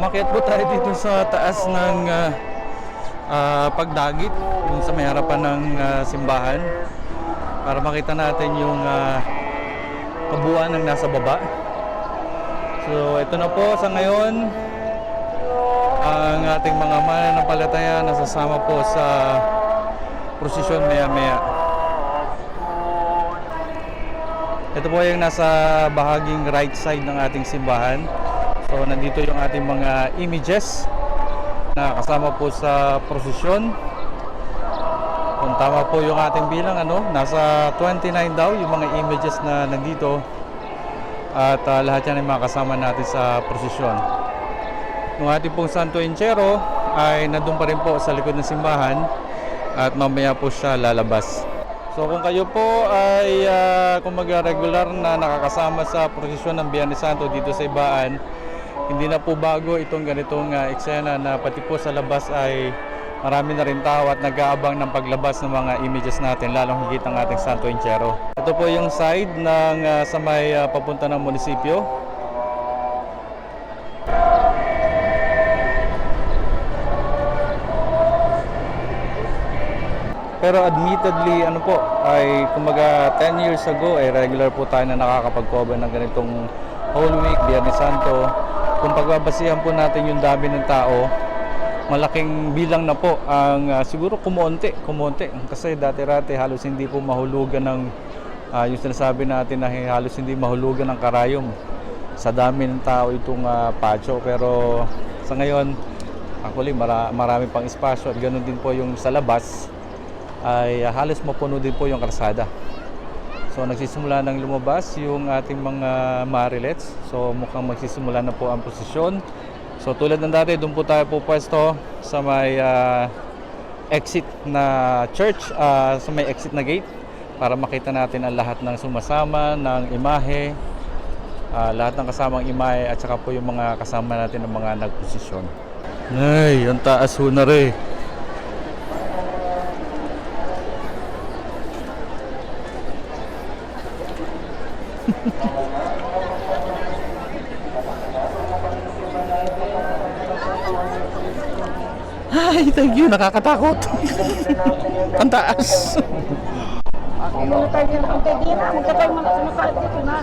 Umakyat po tayo dito sa taas ng ah, ah, pagdagit, yung sa may harapan ng ah, simbahan para makita natin yung kabuuan ng nasa baba. So ito na po sa ngayon ang ating mga mananampalataya nasasama po sa prosesyon maya-maya. Ito po yung nasa bahaging right side ng ating simbahan. So nandito yung ating mga images na kasama po sa prosesyon. Kung tama po yung ating bilang ano, nasa 29 daw yung mga images na nandito. At ah, lahat yan ay makasama natin sa prosesyon. Yung ating pong Santo Enchero ay nandun pa rin po sa likod ng simbahan at mamaya po siya lalabas. So kung kayo po ay uh, kumaga regular na nakakasama sa prosesyon ng Biyernes Santo dito sa Ibaan, hindi na po bago itong ganitong uh, eksena na pati po sa labas ay marami na rin tao at nag-aabang ng paglabas ng mga images natin, lalong higit ang ating Santo Enchero. Ito po yung side ng uh, sa may uh, papunta ng munisipyo. Pero admittedly, ano po, ay kumaga 10 years ago, ay regular po tayo na nakakapag-cover ng ganitong Holy Week, Biyernes Santo. Kung pagbabasihan po natin yung dami ng tao, malaking bilang na po ang ah, siguro kumonti, kumonti. Kasi dati-rati halos hindi po mahulugan ng ah, yung sinasabi natin na halos hindi mahulugan ng karayom sa dami ng tao itong uh, patio. Pero sa ngayon, actually mara- marami pang espasyo at ganoon din po yung sa labas ay ah, halos mapuno din po yung karsada. So nagsisimula ng lumabas yung ating mga marilets. So mukhang magsisimula na po ang posisyon. So tulad ng dati, doon po tayo po pwesto sa may ah, exit na church, ah, sa may exit na gate para makita natin ang lahat ng sumasama, ng imahe, ah, lahat ng kasamang imahe at saka po yung mga kasama natin ng mga nagposisyon. Ay, ang taas ho na rin. Ay, thank you. Nakakatakot. Ang taas. Muna tayo ng konti, di na. Huwag ka tayo mga sumasakit dito na.